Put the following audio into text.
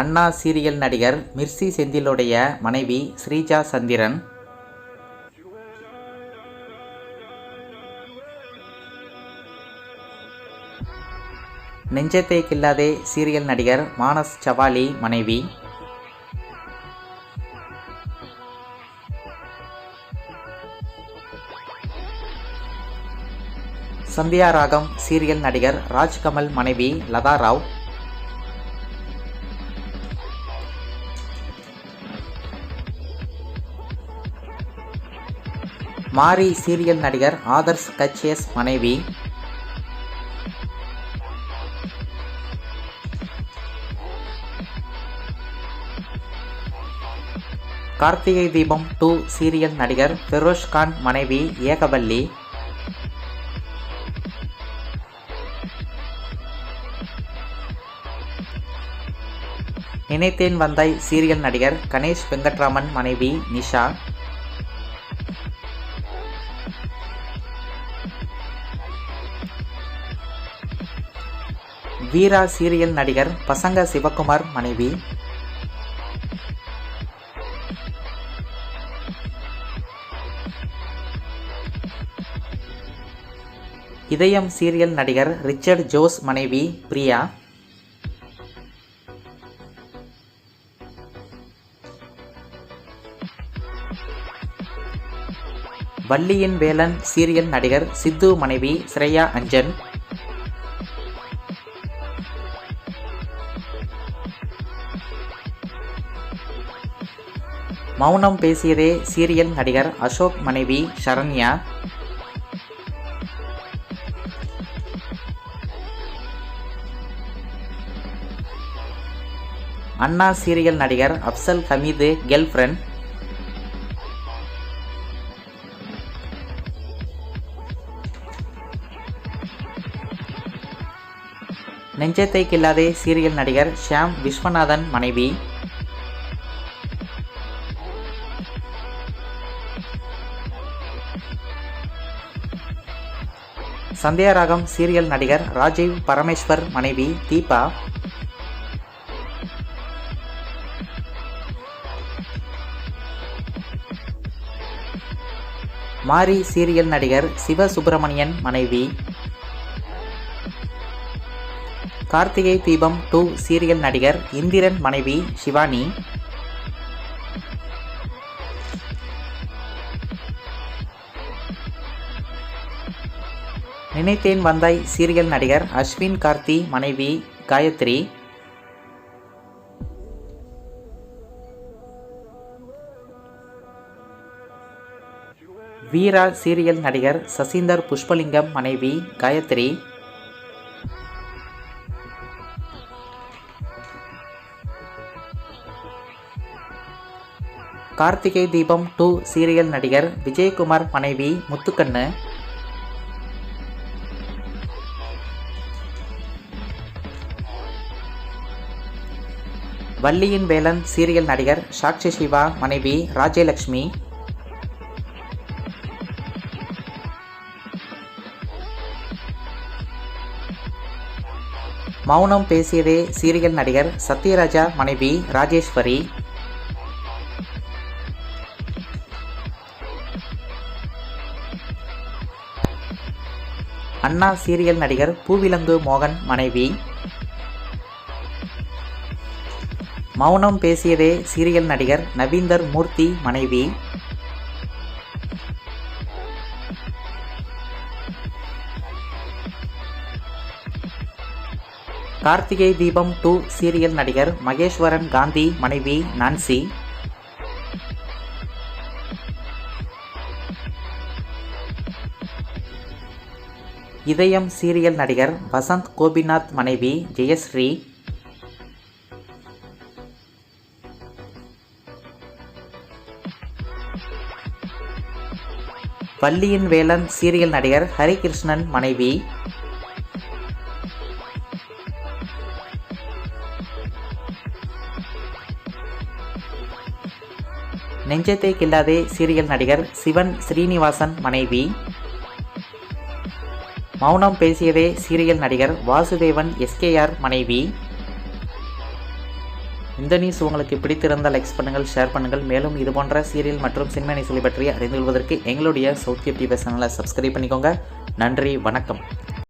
அண்ணா serial நடிகர் மிர்சி செந்திலுடைய மனைவி ஸ்ரீஜா சந்திரன். நெஞ்சத்தை கில்லாதே serial நடிகர் மானஸ் சவாலி மனைவி. சந்தியா ராகம் சீரியல் நடிகர் ராஜ்கமல் மனைவி லதா ராவ். மாரி சீரியல் நடிகர் ஆதர்ஷ் கச்சேஸ் மனைவி. கார்த்திகை தீபம் டூ சீரியல் நடிகர் ஃபெரோஷ்கான் மனைவி ஏகவல்லி. நினைத்தேன் வந்தாய் சீரியல் நடிகர் கணேஷ் வெங்கட்ராமன் மனைவி நிஷா. வீரா சீரியல் நடிகர் பசங்க சிவகுமார் மனைவி. இதயம் சீரியல் நடிகர் ரிச்சர்ட் ஜோஸ் மனைவி பிரியா. வள்ளியின் வேலன் சீரியல் நடிகர் சித்து மனைவி ஸ்ரேயா அஞ்சன். மௌனம் பேசியதே சீரியல் நடிகர் அசோக் மனைவி சரண்யா. அண்ணா சீரியல் நடிகர் அப்சல் ஹமீது கேர்ள் ஃப்ரெண்ட் நெஞ்சத்தை கில்லாதே சீரியல் நடிகர் ஷியாம் விஸ்வநாதன் மனைவி. சந்தியாராகம் சீரியல் நடிகர் ராஜீவ் பரமேஸ்வர் மனைவி தீபா. மாரி சீரியல் நடிகர் சிவ சுப்பிரமணியன் மனைவி. கார்த்திகை தீபம் டூ சீரியல் நடிகர் இந்திரன் மனைவி சிவானி. நினைத்தேன் வந்தாய் சீரியல் நடிகர் அஸ்வின் கார்த்தி மனைவி காயத்ரி. வீரா சீரியல் நடிகர் சசீந்தர் புஷ்பலிங்கம் மனைவி காயத்ரி. கார்த்திகை தீபம் டூ சீரியல் நடிகர் விஜயகுமார் மனைவி முத்துக்கண்ணு. வள்ளியின் வேலன் சீரியல் நடிகர் சாக்ஷி சிவா மனைவி ராஜ்யலக்ஷ்மி. மௌனம் பேசியதே சீரியல் நடிகர் சத்யராஜா மனைவி ராஜேஸ்வரி. அண்ணா சீரியல் நடிகர் பூவிலங்கு மோகன் மனைவி. மௌனம் பேசியதே சீரியல் நடிகர் நவீந்தர் மூர்த்தி மனைவி. கார்த்திகை தீபம் டூ சீரியல் நடிகர் மகேஸ்வரன் காந்தி மனைவி நான்சி. இதயம் சீரியல் நடிகர் வசந்த் கோபிநாத் மனைவி ஜெயஸ்ரீ. வள்ளியின் வேலன் சீரியல் நடிகர் ஹரிகிருஷ்ணன் மனைவி. நெஞ்சத்தை கில்லாதே சீரியல் நடிகர் சிவன் ஸ்ரீனிவாசன் மனைவி. மௌனம் பேசியதே சீரியல் நடிகர் வாசுதேவன் எஸ்கேஆர் மனைவி. இந்த நியூஸ் உங்களுக்கு பிடித்திருந்தால் லைக்ஸ் பண்ணுங்கள் ஷேர் பண்ணுங்கள். மேலும் இது போன்ற சீரியல் மற்றும் சினிமா நியூஸ்களை பற்றி அறிந்து கொள்வதற்கு எங்களுடைய சவுத் டிவி சேனலை சப்ஸ்கிரைப் பண்ணிக்கோங்க. நன்றி வணக்கம்.